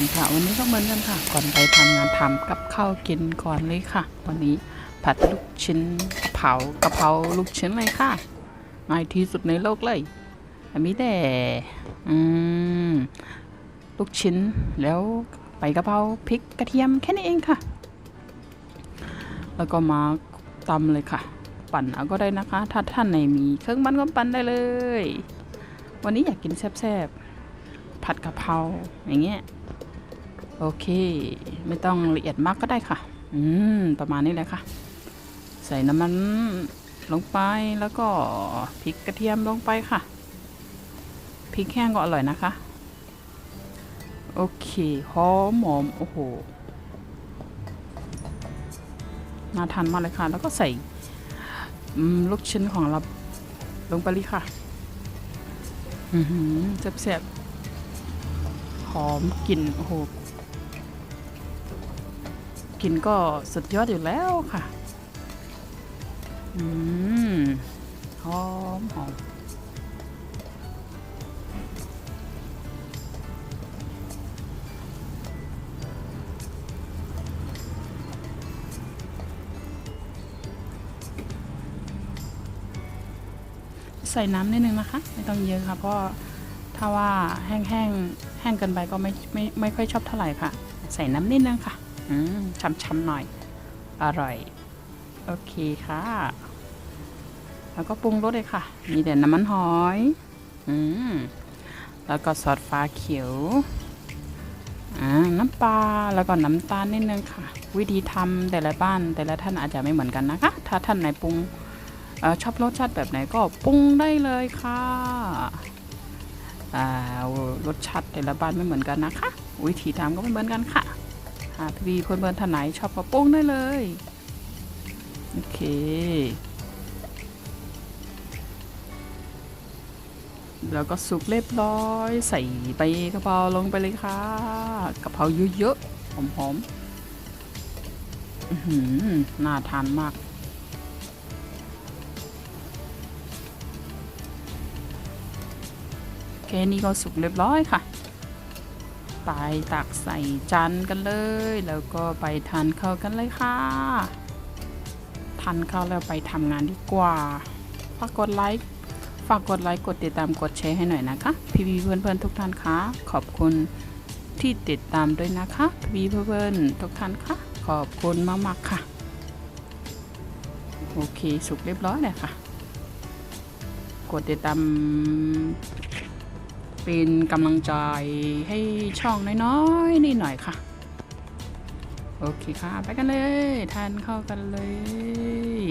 งค่ะ วันนี้ก็เหมือนกันค่ะ ก่อนไปทำงานทำกับข้าวกินก่อนเลยค่ะ วันนี้ผัดลูกชิ้นกะเพรากะเพราลูกชิ้นเลยค่ะง่ายที่สุดในโลกเลยอันนี้แต่อืมลูกชิ้นแล้วไปกะเพราพริกกระเทียมแค่นี้เองค่ะ แล้วก็มาตำเลยค่ะ ปั่นเอาก็ได้นะคะ ถ้าท่านไหนมีเครื่องปั่นก็ปั่นได้เลย วันนี้อยากกินแซ่บๆผัดกะเพราอย่างเงี้ย โอเค ไม่ต้องละเอียดมากก็ได้ค่ะ อืม ประมาณนี้เลยค่ะ ใส่น้ำมันลงไปแล้วก็พริกกระเทียมลงไปค่ะ พริกแห้งก็อร่อยนะคะ โอเคหอมหอมโอ้โห น่าทานมากเลยค่ะ แล้วก็ใส่ลูกชิ้นของเราลงไปเลยค่ะ อือหือแซ่บๆหอมกลิ่นโอ้โห กลิ่นก็สุดยอดอยู่แล้วค่ะ อืม หอมหอมใส่น้ำนิดนึงนะคะ ไม่ต้องเยอะค่ะ เพราะถ้าว่าแห้งๆแห้งเกินไปก็ไม่ไม่ไม่ค่อยชอบเท่าไหร่ค่ะ ใส่น้ำนิดนึงค่ะ อืมช้ำๆหน่อย อร่อย โอเคค่ะ แล้วก็ปรุงรสเลยค่ะ มีแต่น้ำมันหอย อืม แล้วก็ซอสฟ้าเขียวอ่าน้ำปลาแล้วก็น้ำตาลนิดนึงค่ะ วิธีทำแต่ละบ้านแต่ละท่านอาจจะไม่เหมือนกันนะคะ ถ้าท่านไหนปรุงออชอบรสชาติแบบไหนก็ปรุงได้เลยค่ะรสชาติแต่ละบ้านไม่เหมือนกันนะคะ วิธีทำก็ไม่เหมือนกันค่ะ หากพี่เพื่อนท่านไหนชอบก็ปรุงได้เลย โอเคแล้วก็สุกเรียบร้อย ใส่ใบกะเพราลงไปเลยค่ะกะเพราเยอะๆหอมๆอื้อหือน่าทานมาก แค่นี้ก็สุกเรียบร้อยค่ะ ไปตักใส่จานกันเลย แล้วก็ไปทานข้าวกันเลยค่ะทานข้าวแล้วไปทำงานดีกว่าฝากกดไลค์ฝากกดไลค์กดติดตามกดแชร์ให้หน่อยนะคะ พี่พีเพื่อนๆทุกท่านคะขอบคุณที่ติดตามด้วยนะคะพี่พีเพื่อนๆทุกท่านคะขอบคุณมากๆค่ะโอเคสุกเรียบร้อยเลยค่ะ กดติดตาม เป็นกำลังใจให้ช่องน้อยๆนี่หน่อยค่ะ โอเคค่ะ ไปกันเลย ทานเข้ากันเลย